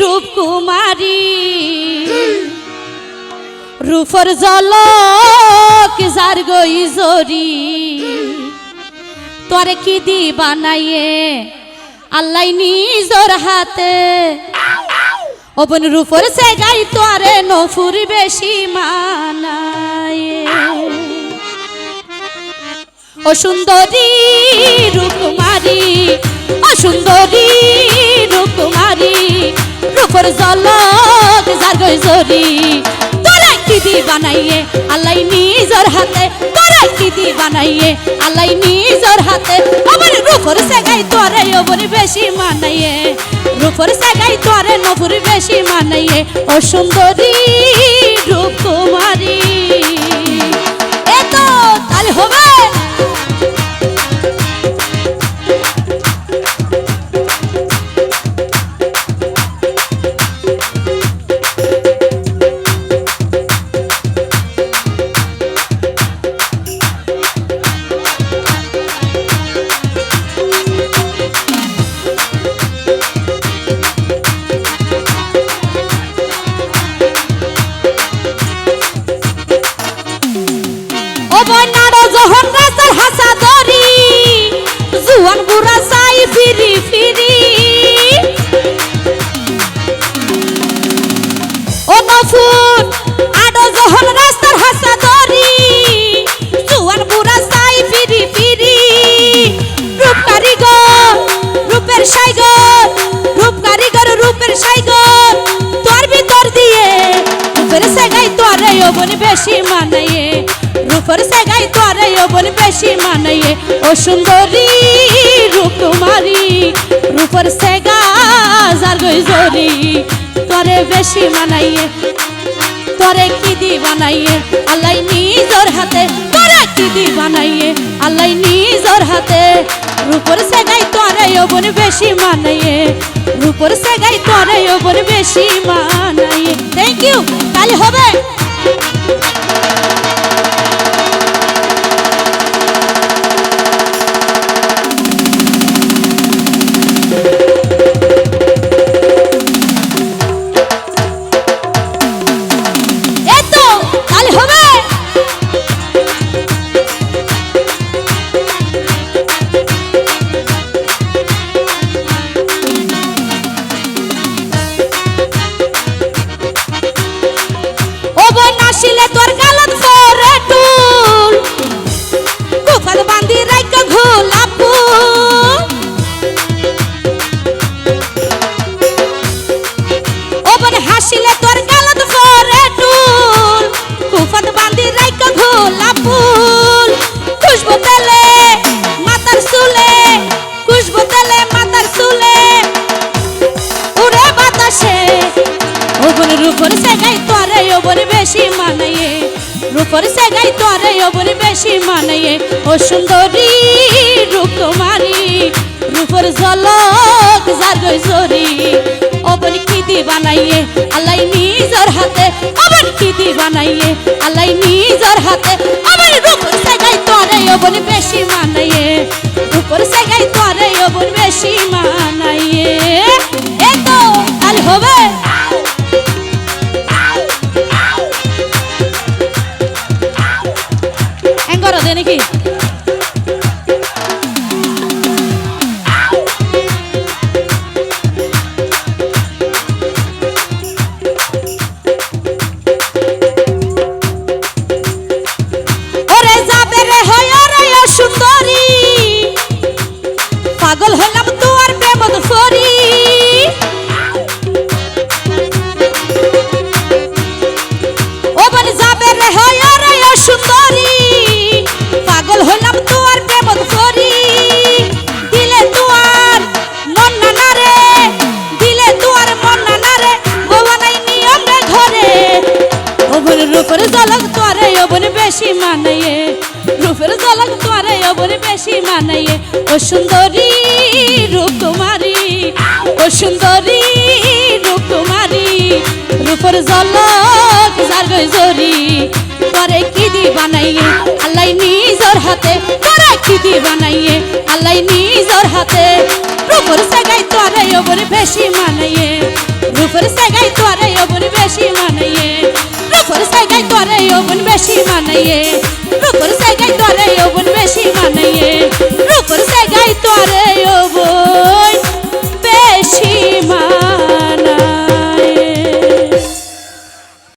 রূপকুমারী, রূপর জলক যার গই জরি, তোরে কি দি বানাইয়ে আল্লাহ নিজর হাতে। অবন রূপর সে গাই তোরে নফুর বেশি মানায়ে ও সুন্দরী জরি তোরা কি দি বানাইয়ে আল্লাহ নিজর হাতে তোরা কি দি বানাইয়ে আল্লাহ নিজর হাতে, আমার রূপর সেগাই তোরে ওপর বেশি মানাইয়ে। রূপর সেগাই তোরে নপুর বেশি মানাইয়ে। ও সুন্দরী রূপকুমারী। এত জুয়ান বুড়া চাই ফিরি ফিরি ও নফুন আডো যখন রাস্তার হাসা ধরি জুয়ান বুড়া চাই ফিরি ফিরি রূপ কারিগর রূপের সাইগর রূপ কারিগর রূপের সাইগর তোর ভিতর দিয়ে রূপের সেগাই তোরে অবন বেশি মানাইয়ে রূপের সেগাই তোরে অবন বেশি মানাইয়ে। ও সুন্দরী রূপকুমারী, রূপের সেগা যার গই জরি তোরে বেশি মানাইয়ে, তোরে কি দি বানাইয়ে? আল্লাহ নিজর হাতে তোরে কি দি বানাইয়ে? আল্লাহ নিজর হাতে রূপর সেগাই তোরে ওবন বেশি মানাইয়ে। রূপর সেগাই তোরে ওবন বেশি মানাইয়ে। থ্যাংক ইউ কাল হবে। রূপর সেগাই তোরে ওবর বেশি মানাইয়ে। রূপর সেগাই তোরে ওবর বেশি মানাইয়ে। ও সুন্দরী রূপকুমারী রূপর ঝলক যার গই জরি। ওবর কি দি বানাইয়ে আল্লাহ নিজর হাতে ওবর কি দি বানাইয়ে আল্লাহ নিজর হাতে ওবর রূপর সেগাই তোরে ওবর বেশি মানাইয়ে। রূপর সেগাই তোরে ওবর বেশি মানাইয়ে। এ তো কাল হবে। এঙ্গর দে রূপের জলক তোরে ওবর বেশি মানাইয়ে। রূপের জলক তোরে ওবর বেশি মানাইয়ে। ও সুন্দরী রূপকুমারী ও সুন্দরী রূপকুমারী রূপের জলক জারগই জরি, তোরে কি দি বানাইয়ে? আল্লাহ নিজর হাতে তোরে কি দি বানাইয়ে? আল্লাহ নিজর হাতে রূপর সাগাই তোরে বেশি মানাইয়ে রূপর সাগাই তোরে ওবন বেশি।